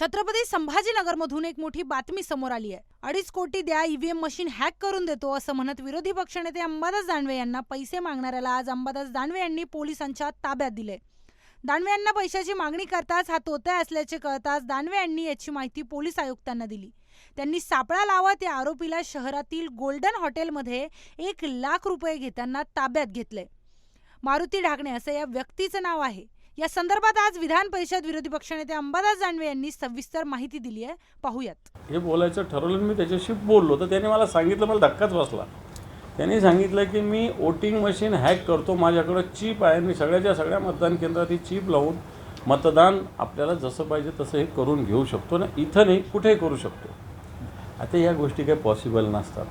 छत्रपती संभाजीनगरमधून एक मोठी बातमी समोर आली आहे. अडीच कोटी द्या ईव्हीएम मशीन हॅक करून देतो असं म्हणत विरोधी पक्षनेते अंबादास दानवे यांना पैसे मागणाऱ्याला आज अंबादास दानवे यांनी पोलिसांच्या ताब्यात दिले. दानवे यांना पैशाची मागणी करताच हा तोत्या असल्याचे कळताच दानवे यांनी याची माहिती पोलीस आयुक्तांना दिली. त्यांनी सापळा लावत या आरोपीला शहरातील गोल्डन हॉटेलमध्ये एक लाख रुपये घेताना ताब्यात घेतले. मारुती ढाकणे असं या व्यक्तीचं नाव आहे. या संदर्भात आज विधान परिषद विरोधी पक्षनेते अंबादास दानवे यांनी सविस्तर माहिती दिली आहे. पाहूयात. हे बोलायचं ठरवलं मी त्याच्याशी बोललो तर त्याने मला सांगितलं मला धक्काच बसला. त्यांनी सांगितलं की मी वोटिंग मशीन हॅक करतो माझ्याकडं चीप आहे मी सगळ्याच्या सगळ्या मतदान केंद्रात ही चीप लावून मतदान आपल्याला जसं पाहिजे तसं हे करून घेऊ शकतो ना इथं नाही कुठेही करू शकतो? आता या गोष्टी काही पॉसिबल नसतात.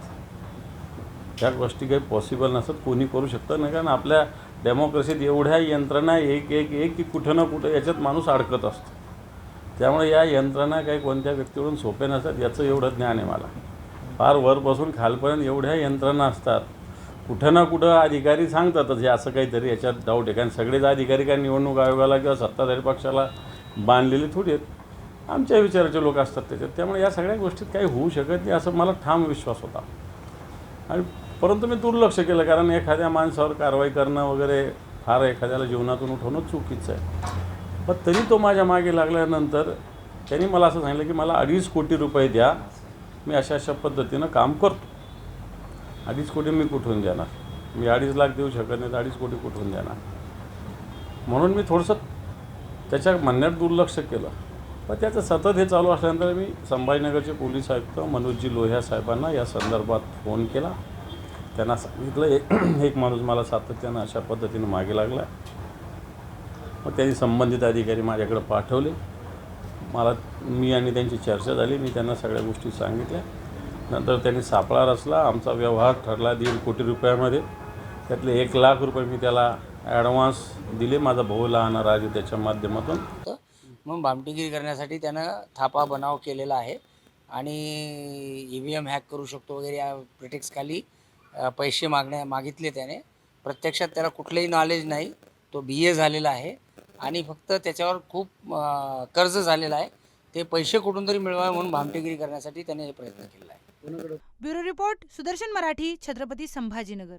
या गोष्टी काही पॉसिबल नसतात कोणी करू शकतं नाही कारण आपल्या डेमोक्रेसीत एवढ्या यंत्रणा एक एक एक की कुठं ना कुठं याच्यात माणूस अडकत असतो. त्यामुळे या यंत्रणा काही कोणत्या व्यक्तीकडून सोपे नसतात याचं एवढं ज्ञान आहे मला. फार वरपासून खालपर्यंत एवढ्या यंत्रणा असतात. कुठं ना कुठं अधिकारी सांगतातच हे असं काहीतरी याच्यात डाऊट आहे. कारण सगळेच अधिकारी काय निवडणूक आयोगाला किंवा सत्ताधारी पक्षाला बांधलेले थोडी आहेत. आमच्या विचाराचे लोक असतात त्याच्यात. त्यामुळे या सगळ्या गोष्टीत काही होऊ शकत नाही असं मला ठाम विश्वास होता. आणि परंतु मी दुर्लक्ष केलं कारण एखाद्या माणसावर कारवाई करणं वगैरे फार एखाद्याला जीवनातून उठवणं चुकीचं आहे. पण तरी तो माझ्या मागे लागल्यानंतर त्यांनी मला असं सांगितलं की मला अडीच कोटी रुपये द्या मी अशा अशा पद्धतीनं काम करतो. अडीच कोटी मी कुठून देणार? मी अडीच लाख देऊ शकत नाही तर अडीच कोटी कुठून देणार? म्हणून मी थोडंसं त्याच्या म्हणण्यात दुर्लक्ष केलं. पण त्याचं सतत हे चालू असल्यानंतर मी संभाजीनगरचे पोलीस आयुक्त मनोजजी लोह्या साहेबांना या संदर्भात फोन केला. त्यांना सांगितलं एक एक माणूस मला सातत्यानं अशा पद्धतीनं मागे लागला. मग त्यांनी संबंधित अधिकारी माझ्याकडे पाठवले. मला मी आणि त्यांची चर्चा झाली. मी त्यांना सगळ्या गोष्टी सांगितल्या. नंतर त्यांनी सापळा रचला. आमचा व्यवहार ठरला दीड कोटी रुपयामध्ये. त्यातले एक लाख रुपये मी त्याला ॲडव्हान्स दिले. माझा भाऊ लहान राजू त्याच्या माध्यमातून. मग भामटीगिरी करण्यासाठी त्यानं थापा बनाव केलेला आहे. आणि ई व्ही एम हॅक करू शकतो वगैरे या प्रिटेक्सखाली पैसे मागण्या मागितले त्याने. प्रत्यक्षात त्याला कुठलंही नॉलेज नाही. तो बी ए झालेला आहे. आणि फक्त त्याच्यावर खूप कर्ज झालेलं आहे. ते पैसे कुठून तरी मिळवावे म्हणून भामटेगिरी करण्यासाठी त्याने हे प्रयत्न केलेला आहे. Bureau report Sudarshan Marathi Chhatrapati Sambhajinagar.